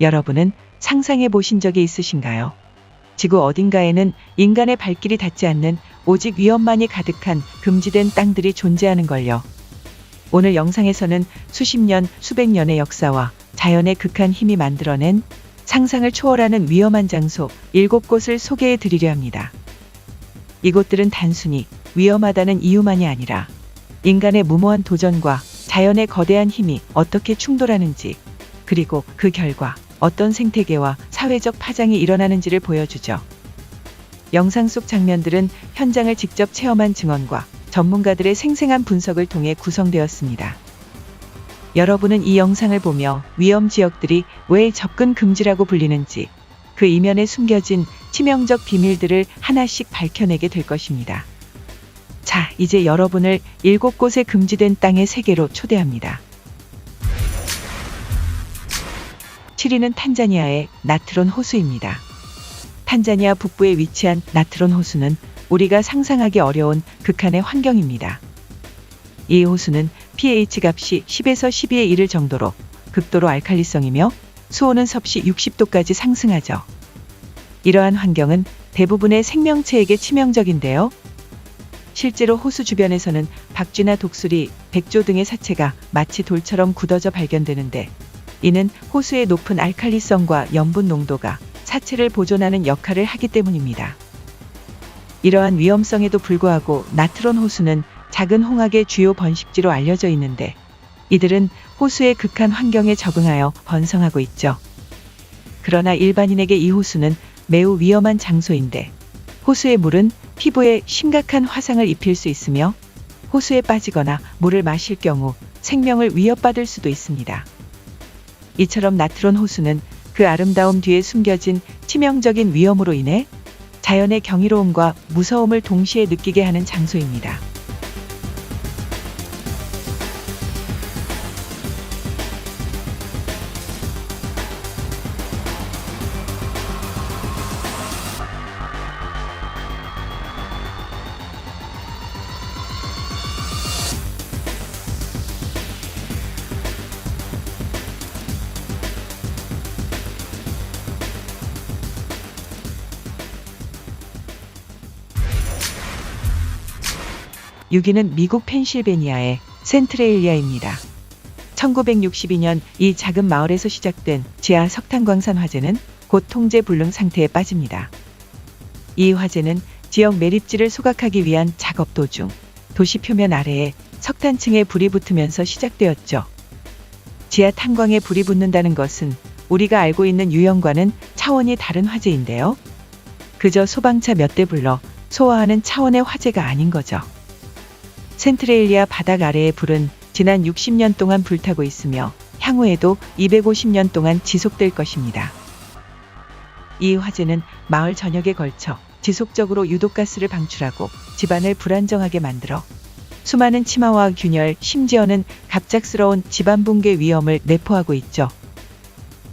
여러분은 상상해 보신 적이 있으신가요? 지구 어딘가에는 인간의 발길이 닿지 않는 오직 위험만이 가득한 금지된 땅들이 존재하는 걸요. 오늘 영상에서는 수십 년, 수백 년의 역사와 자연의 극한 힘이 만들어낸 상상을 초월하는 위험한 장소 일곱 곳을 소개해 드리려 합니다. 이곳들은 단순히 위험하다는 이유만이 아니라 인간의 무모한 도전과 자연의 거대한 힘이 어떻게 충돌하는지 그리고 그 결과 어떤 생태계와 사회적 파장이 일어나는지를 보여주죠. 영상 속 장면들은 현장을 직접 체험한 증언과 전문가들의 생생한 분석을 통해 구성되었습니다. 여러분은 이 영상을 보며 위험 지역들이 왜 접근 금지라고 불리는지 그 이면에 숨겨진 치명적 비밀들을 하나씩 밝혀내게 될 것입니다. 자, 이제 여러분을 일곱 곳의 금지된 땅의 세계로 초대합니다. 7위는 탄자니아의 나트론 호수입니다. 탄자니아 북부에 위치한 나트론 호수는 우리가 상상하기 어려운 극한의 환경입니다. 이 호수는 pH 값이 10에서 12에 이를 정도로 극도로 알칼리성이며 수온은 섭씨 60도까지 상승하죠. 이러한 환경은 대부분의 생명체에게 치명적인데요. 실제로 호수 주변에서는 박쥐나 독수리, 백조 등의 사체가 마치 돌처럼 굳어져 발견되는데 이는 호수의 높은 알칼리성과 염분 농도가 사체를 보존하는 역할을 하기 때문입니다. 이러한 위험성에도 불구하고 나트론 호수는 작은 홍학의 주요 번식지로 알려져 있는데 이들은 호수의 극한 환경에 적응하여 번성하고 있죠. 그러나 일반인에게 이 호수는 매우 위험한 장소인데 호수의 물은 피부에 심각한 화상을 입힐 수 있으며 호수에 빠지거나 물을 마실 경우 생명을 위협받을 수도 있습니다. 이처럼 나트론 호수는 그 아름다움 뒤에 숨겨진 치명적인 위험으로 인해 자연의 경이로움과 무서움을 동시에 느끼게 하는 장소입니다. 여기는 미국 펜실베니아의 센트레일리아입니다. 1962년 이 작은 마을에서 시작된 지하 석탄광산 화재는 곧 통제 불능 상태에 빠집니다. 이 화재는 지역 매립지를 소각하기 위한 작업 도중 도시 표면 아래에 석탄층에 불이 붙으면서 시작되었죠. 지하 탄광에 불이 붙는다는 것은 우리가 알고 있는 유형과는 차원이 다른 화재인데요. 그저 소방차 몇 대 불러 소화하는 차원의 화재가 아닌 거죠. 센트레일리아 바닥 아래의 불은 지난 60년 동안 불타고 있으며 향후에도 250년 동안 지속될 것입니다. 이 화재는 마을 전역에 걸쳐 지속적으로 유독가스를 방출하고 집안을 불안정하게 만들어 수많은 치마와 균열, 심지어는 갑작스러운 집안 붕괴 위험을 내포하고 있죠.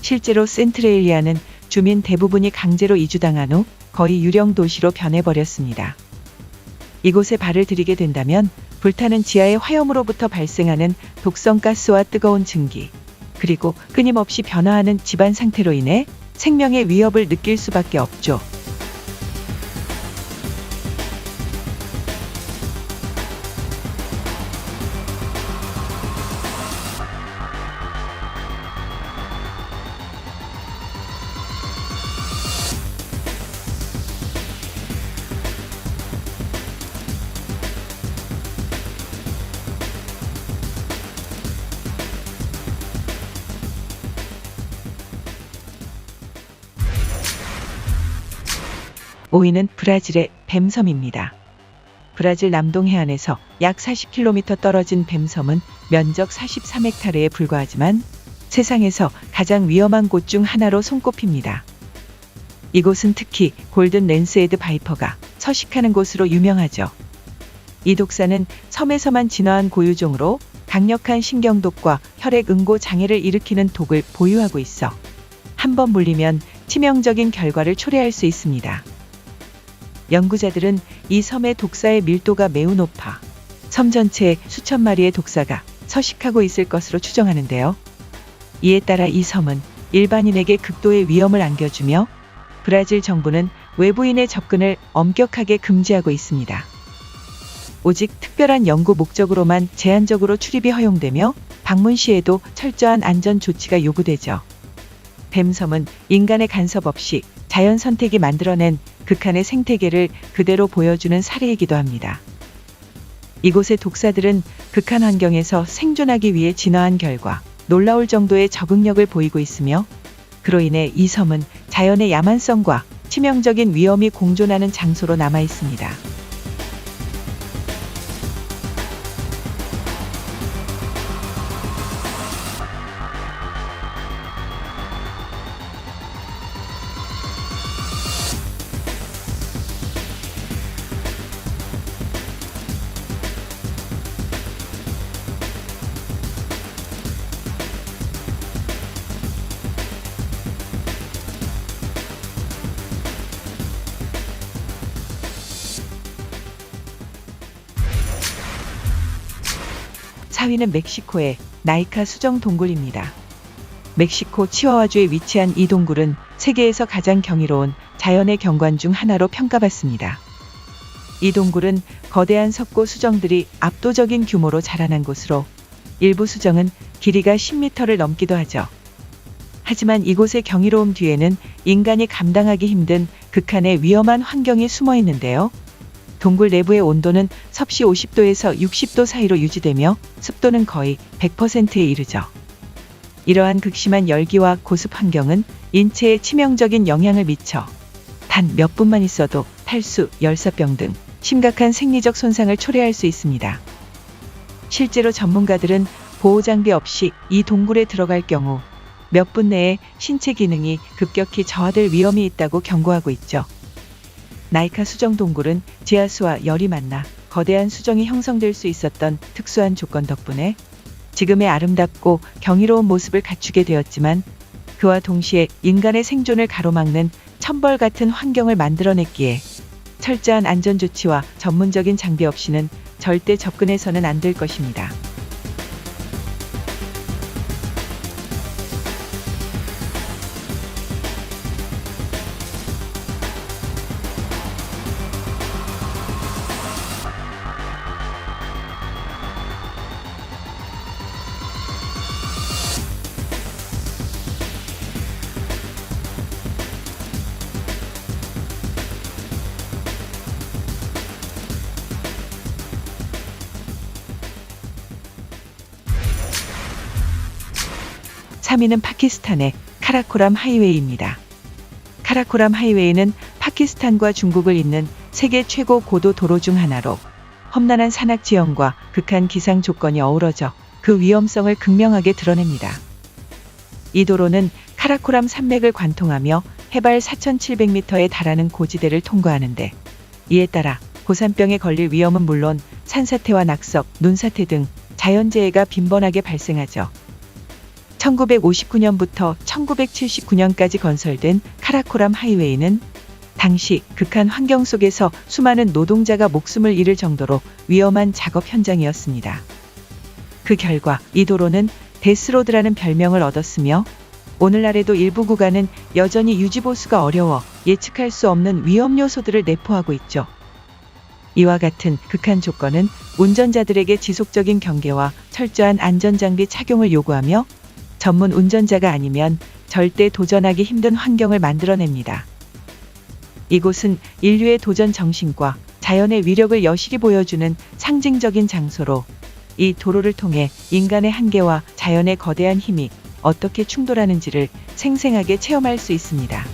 실제로 센트레일리아는 주민 대부분이 강제로 이주당한 후 거의 유령 도시로 변해버렸습니다. 이곳에 발을 들이게 된다면 불타는 지하의 화염으로부터 발생하는 독성 가스와 뜨거운 증기, 그리고 끊임없이 변화하는 집안 상태로 인해 생명의 위협을 느낄 수밖에 없죠. 오위는 브라질의 뱀섬입니다. 브라질 남동 해안에서 약 40km 떨어진 뱀섬은 면적 43헥타르에 불과하지만 세상에서 가장 위험한 곳 중 하나로 손꼽힙니다. 이곳은 특히 골든 랜스헤드 바이퍼가 서식하는 곳으로 유명하죠. 이 독사는 섬에서만 진화한 고유종으로 강력한 신경독과 혈액 응고 장애를 일으키는 독을 보유하고 있어 한 번 물리면 치명적인 결과를 초래할 수 있습니다. 연구자들은 이 섬의 독사의 밀도가 매우 높아 섬 전체에 수천 마리의 독사가 서식하고 있을 것으로 추정하는데요. 이에 따라 이 섬은 일반인에게 극도의 위험을 안겨주며 브라질 정부는 외부인의 접근을 엄격하게 금지하고 있습니다. 오직 특별한 연구 목적으로만 제한적으로 출입이 허용되며 방문 시에도 철저한 안전 조치가 요구되죠. 뱀섬은 인간의 간섭 없이 자연 선택이 만들어낸 극한의 생태계를 그대로 보여주는 사례이기도 합니다. 이곳의 독사들은 극한 환경에서 생존하기 위해 진화한 결과 놀라울 정도의 적응력을 보이고 있으며 그로 인해 이 섬은 자연의 야만성과 치명적인 위험이 공존하는 장소로 남아 있습니다. 사위는 멕시코의 나이카 수정 동굴입니다. 멕시코 치와와주에 위치한 이 동굴은 세계에서 가장 경이로운 자연의 경관 중 하나로 평가받습니다. 이 동굴은 거대한 석고 수정들이 압도적인 규모로 자라난 곳으로 일부 수정은 길이가 10m를 넘기도 하죠. 하지만 이곳의 경이로움 뒤에는 인간이 감당하기 힘든 극한의 위험한 환경이 숨어 있는데요. 동굴 내부의 온도는 섭씨 50도에서 60도 사이로 유지되며 습도는 거의 100%에 이르죠. 이러한 극심한 열기와 고습 환경은 인체에 치명적인 영향을 미쳐 단 몇 분만 있어도 탈수, 열사병 등 심각한 생리적 손상을 초래할 수 있습니다. 실제로 전문가들은 보호 장비 없이 이 동굴에 들어갈 경우 몇 분 내에 신체 기능이 급격히 저하될 위험이 있다고 경고하고 있죠. 나이카 수정 동굴은 지하수와 열이 만나 거대한 수정이 형성될 수 있었던 특수한 조건 덕분에 지금의 아름답고 경이로운 모습을 갖추게 되었지만 그와 동시에 인간의 생존을 가로막는 천벌 같은 환경을 만들어냈기에 철저한 안전 조치와 전문적인 장비 없이는 절대 접근해서는 안 될 것입니다. 삼위는 파키스탄의 카라코람 하이웨이입니다. 카라코람 하이웨이는 파키스탄과 중국을 잇는 세계 최고 고도 도로 중 하나로 험난한 산악 지형과 극한 기상 조건이 어우러져 그 위험성을 극명하게 드러냅니다. 이 도로는 카라코람 산맥을 관통하며 해발 4,700m에 달하는 고지대를 통과하는데 이에 따라 고산병에 걸릴 위험은 물론 산사태와 낙석, 눈사태 등 자연재해가 빈번하게 발생하죠. 1959년부터 1979년까지 건설된 카라코람 하이웨이는 당시 극한 환경 속에서 수많은 노동자가 목숨을 잃을 정도로 위험한 작업 현장이었습니다. 그 결과 이 도로는 데스로드라는 별명을 얻었으며 오늘날에도 일부 구간은 여전히 유지보수가 어려워 예측할 수 없는 위험 요소들을 내포하고 있죠. 이와 같은 극한 조건은 운전자들에게 지속적인 경계와 철저한 안전장비 착용을 요구하며 전문 운전자가 아니면 절대 도전하기 힘든 환경을 만들어냅니다. 이곳은 인류의 도전 정신과 자연의 위력을 여실히 보여주는 상징적인 장소로 이 도로를 통해 인간의 한계와 자연의 거대한 힘이 어떻게 충돌하는지를 생생하게 체험할 수 있습니다.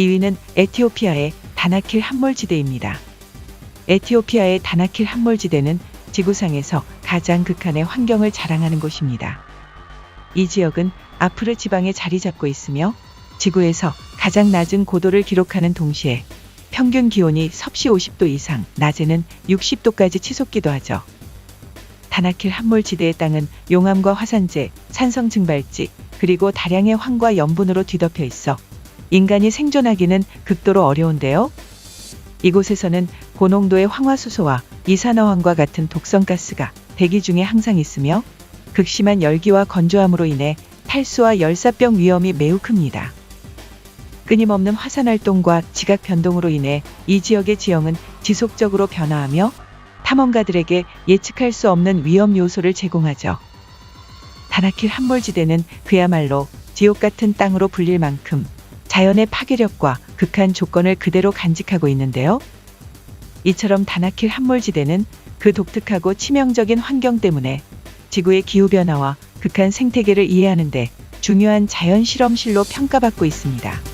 이위는 에티오피아의 다나킬 함몰지대입니다. 에티오피아의 다나킬 함몰지대는 지구상에서 가장 극한의 환경을 자랑하는 곳입니다. 이 지역은 아프르 지방에 자리 잡고 있으며 지구에서 가장 낮은 고도를 기록하는 동시에 평균 기온이 섭씨 50도 이상, 낮에는 60도까지 치솟기도 하죠. 다나킬 함몰지대의 땅은 용암과 화산재, 산성 증발지, 그리고 다량의 황과 염분으로 뒤덮여 있어 인간이 생존하기는 극도로 어려운데요. 이곳에서는 고농도의 황화수소와 이산화황과 같은 독성 가스가 대기 중에 항상 있으며 극심한 열기와 건조함으로 인해 탈수와 열사병 위험이 매우 큽니다. 끊임없는 화산 활동과 지각 변동으로 인해 이 지역의 지형은 지속적으로 변화하며 탐험가들에게 예측할 수 없는 위험 요소를 제공하죠. 다나킬 함몰지대는 그야말로 지옥 같은 땅으로 불릴 만큼 자연의 파괴력과 극한 조건을 그대로 간직하고 있는데요. 이처럼 다나킬 함몰지대는 그 독특하고 치명적인 환경 때문에 지구의 기후변화와 극한 생태계를 이해하는데 중요한 자연 실험실로 평가받고 있습니다.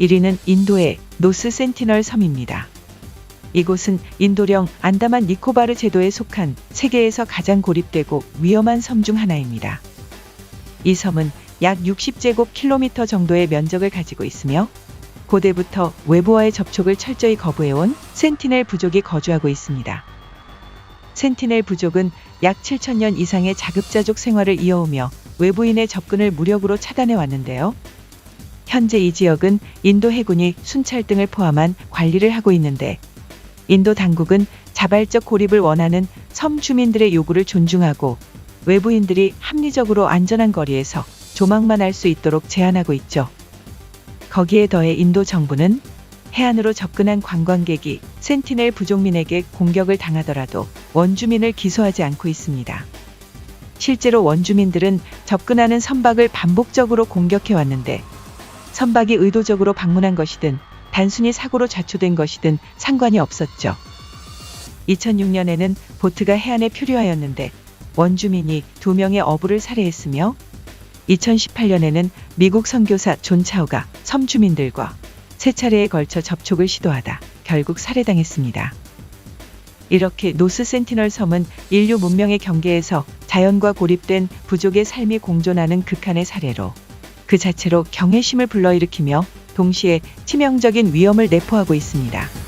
1위는 인도의 노스 센티널 섬입니다. 이곳은 인도령 안다만 니코바르 제도에 속한 세계에서 가장 고립되고 위험한 섬 중 하나입니다. 이 섬은 약 60제곱킬로미터 정도의 면적을 가지고 있으며 고대부터 외부와의 접촉을 철저히 거부해온 센티넬 부족이 거주하고 있습니다. 센티넬 부족은 약 7천년 이상의 자급자족 생활을 이어오며 외부인의 접근을 무력으로 차단해 왔는데요. 현재 이 지역은 인도 해군이 순찰 등을 포함한 관리를 하고 있는데 인도 당국은 자발적 고립을 원하는 섬 주민들의 요구를 존중하고 외부인들이 합리적으로 안전한 거리에서 조망만 할 수 있도록 제한하고 있죠. 거기에 더해 인도 정부는 해안으로 접근한 관광객이 센티넬 부족민에게 공격을 당하더라도 원주민을 기소하지 않고 있습니다. 실제로 원주민들은 접근하는 선박을 반복적으로 공격해 왔는데 선박이 의도적으로 방문한 것이든 단순히 사고로 자초된 것이든 상관이 없었죠. 2006년에는 보트가 해안에 표류하였는데 원주민이 두 명의 어부를 살해했으며 2018년에는 미국 선교사 존 차우가 섬 주민들과 세 차례에 걸쳐 접촉을 시도하다 결국 살해당했습니다. 이렇게 노스 센티널 섬은 인류 문명의 경계에서 자연과 고립된 부족의 삶이 공존하는 극한의 사례로 그 자체로 경외심을 불러일으키며 동시에 치명적인 위험을 내포하고 있습니다.